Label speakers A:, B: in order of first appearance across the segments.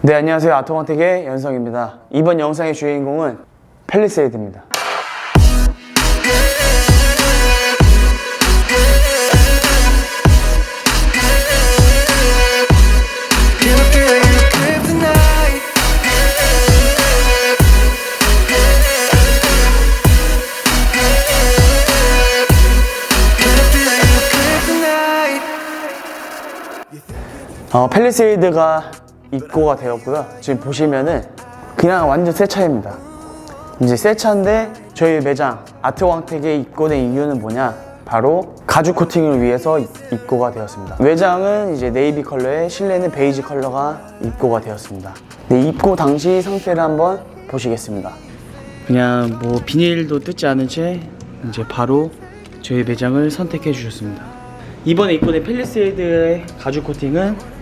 A: 네 안녕하세요 아토마틱의 연성입니다 이번 영상의 주인공은 펠리세이드입니다? 어, 펠리세이드가 입고가 되었고요. 지금 보시면은 그냥 완전 새 차입니다. 이제 새 차인데 저희 매장 아트왕택에 입고된 이유는 뭐냐? 바로 가죽 코팅을 위해서 입고가 되었습니다. 외장은 이제 네이비 컬러에 실내는 베이지 컬러가 입고가 되었습니다. 네, 입고 당시 상태를 한번 보시겠습니다. 그냥 뭐 비닐도 뜯지 않은 채 이제 바로 저희 매장을 선택해 주셨습니다. 이번에 입고된 펠리세이드의 가죽 코팅은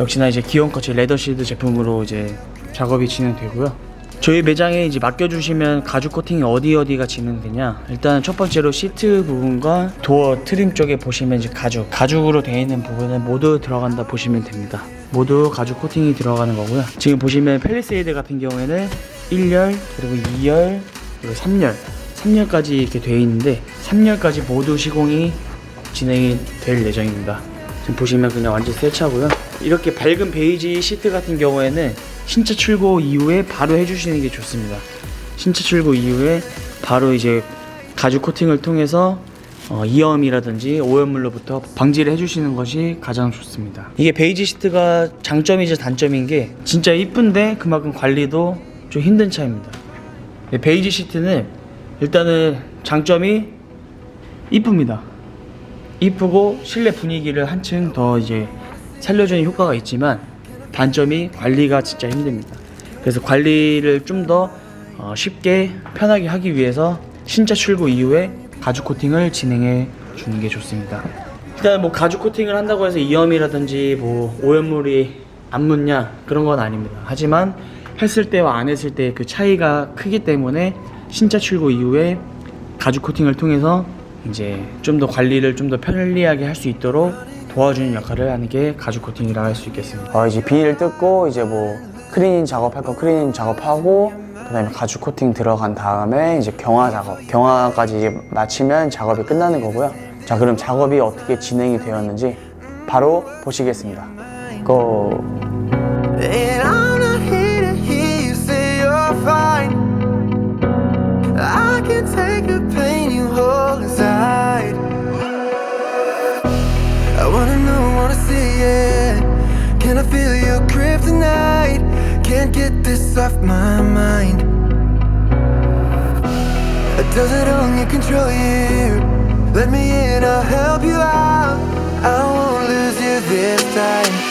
A: 역시나 이제 기온커치 레더시드 제품으로 이제 작업이 진행되고요. 저희 매장에 이제 맡겨주시면 가죽 코팅이 어디 어디가 진행되냐 일단 첫 번째로 시트 부분과 도어 트림 쪽에 보시면 이제 가죽 가죽으로 되어 있는 부분은 모두 들어간다 보시면 됩니다 모두 가죽 코팅이 들어가는 거고요 지금 보시면 펠리세이드 같은 경우에는 1열 그리고 2열 그리고 3열 3열까지 이렇게 되어 있는데 3열까지 모두 시공이 진행이 될 예정입니다. 지금 보시면 그냥 완전 새 차고요. 이렇게 밝은 베이지 시트 같은 경우에는 신차 출고 이후에 바로 해주시는 게 좋습니다. 신차 출고 이후에 바로 이제 가죽 코팅을 통해서 어, 이염이라든지 오염물로부터 방지를 해주시는 것이 가장 좋습니다. 이게 베이지 시트가 장점이자 단점인 게 진짜 이쁜데 그만큼 관리도 좀 힘든 차입니다. 네, 베이지 시트는 일단은 장점이 이쁩니다. 이쁘고 실내 분위기를 한층 더 이제 살려주는 효과가 있지만 단점이 관리가 진짜 힘듭니다. 그래서 관리를 좀더 어, 쉽게 편하게 하기 위해서 신차 출고 이후에 가죽 코팅을 진행해 주는 게 좋습니다. 일단 뭐 가죽 코팅을 한다고 해서 이염이라든지 뭐 오염물이 안 묻냐 그런 건 아닙니다. 하지만 했을 때와 안 했을 때 그 차이가 크기 때문에 신차 출고 이후에 가죽 코팅을 통해서 이제 좀 더 관리를 좀 더 편리하게 할 수 있도록 도와주는 역할을 하는 게 가죽 코팅이라고 할수 있겠습니다. 어, 이제 비닐 뜯고 이제 뭐 크리닝 작업할 거 크리닝 작업하고 그다음에 가죽 코팅 들어간 다음에 이제 경화 작업, 경화까지 이제 마치면 작업이 끝나는 거고요. 자, 그럼 작업이 어떻게 진행이 되었는지 바로 보시겠습니다. 고!
B: And I'm feel your grip tonight? Can't get this off my mind. Does it only control you? Let me in, I'll help you out. I won't lose you this time.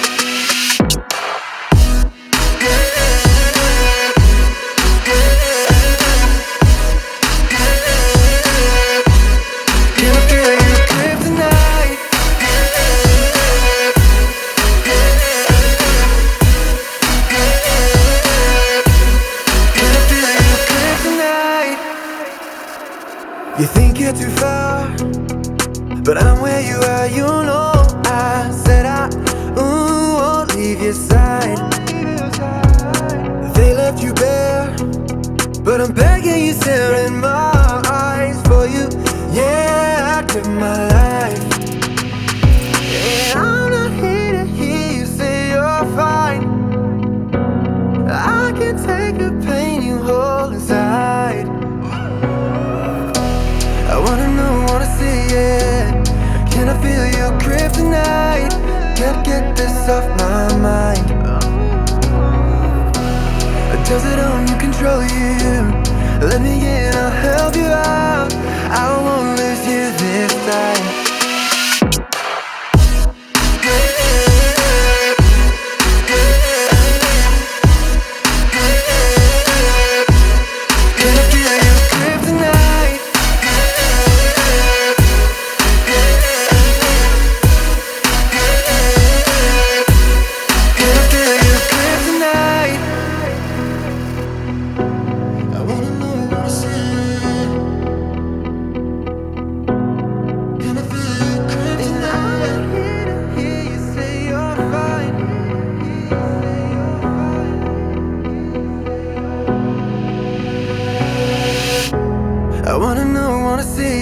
B: You think you're too far, but I'm where you are. You know I said I ooh, won't leave your side. They left you bare. But I'm begging you, staring my eyes for you. Yeah, I give my life. Does it only control you? Let me in, I'll help you out. I won't lose you this time.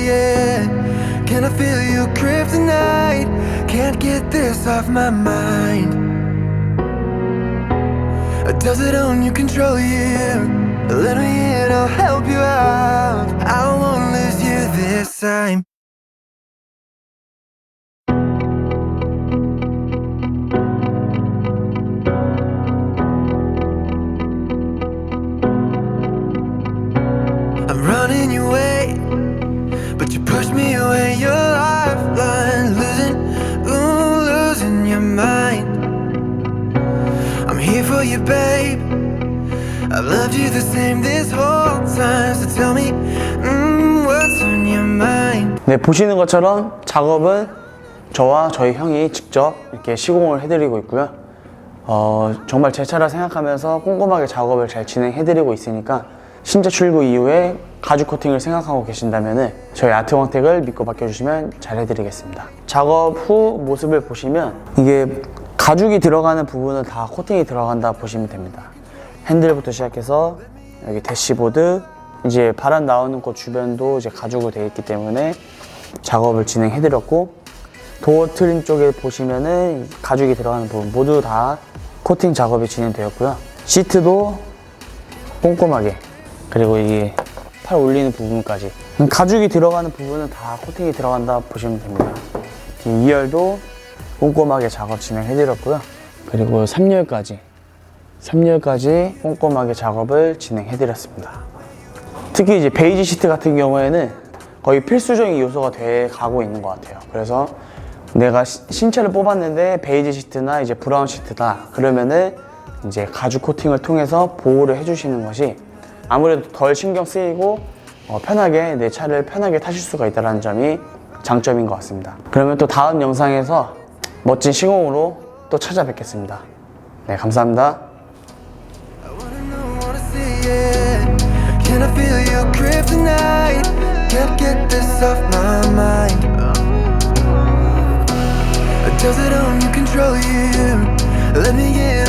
B: It. Can I feel you kryptonite? Can't get this off my mind. Does it own you, control you? Let me in, I'll help you out. I won't lose you this time. You, babe. I've loved you the same this whole time. So tell me, mm, what's on your mind?
A: 네, 보시는 것처럼 작업은 저와 저희 형이 직접 이렇게 시공을 해드리고 있고요. 어, 정말 제 차라 생각하면서 꼼꼼하게 작업을 잘 진행해드리고 있으니까 신제 출고 이후에 가죽 코팅을 생각하고 계신다면 저희 아트왕택을 믿고 맡겨주시면 잘 해드리겠습니다. 작업 후 모습을 보시면 이게 가죽이 들어가는 부분은 다 코팅이 들어간다 보시면 됩니다. 핸들부터 시작해서 여기 대시보드 이제 바람 나오는 곳 주변도 이제 가죽으로 되어 있기 때문에 작업을 진행해 드렸고 도어 트림 쪽에 보시면은 가죽이 들어가는 부분 모두 다 코팅 작업이 진행되었고요. 시트도 꼼꼼하게 그리고 이게 팔 올리는 부분까지 가죽이 들어가는 부분은 다 코팅이 들어간다 보시면 됩니다. 이 2열도 꼼꼼하게 작업 진행해드렸고요. 그리고 3열까지 3열까지 꼼꼼하게 작업을 진행해드렸습니다. 특히 이제 베이지 시트 같은 경우에는 거의 필수적인 요소가 돼 가고 있는 것 같아요. 그래서 내가 시- 신체를 뽑았는데 베이지 시트나 이제 브라운 시트다 그러면은 이제 가죽 코팅을 통해서 보호를 해주시는 것이 아무래도 덜 신경 쓰이고 어, 편하게 내 차를 편하게 타실 수가 있다는 점이 장점인 것 같습니다. 그러면 또 다음 영상에서 멋진 시공으로 또 찾아뵙겠습니다. 네, 감사합니다.
B: Does it own you, control you? Let me in,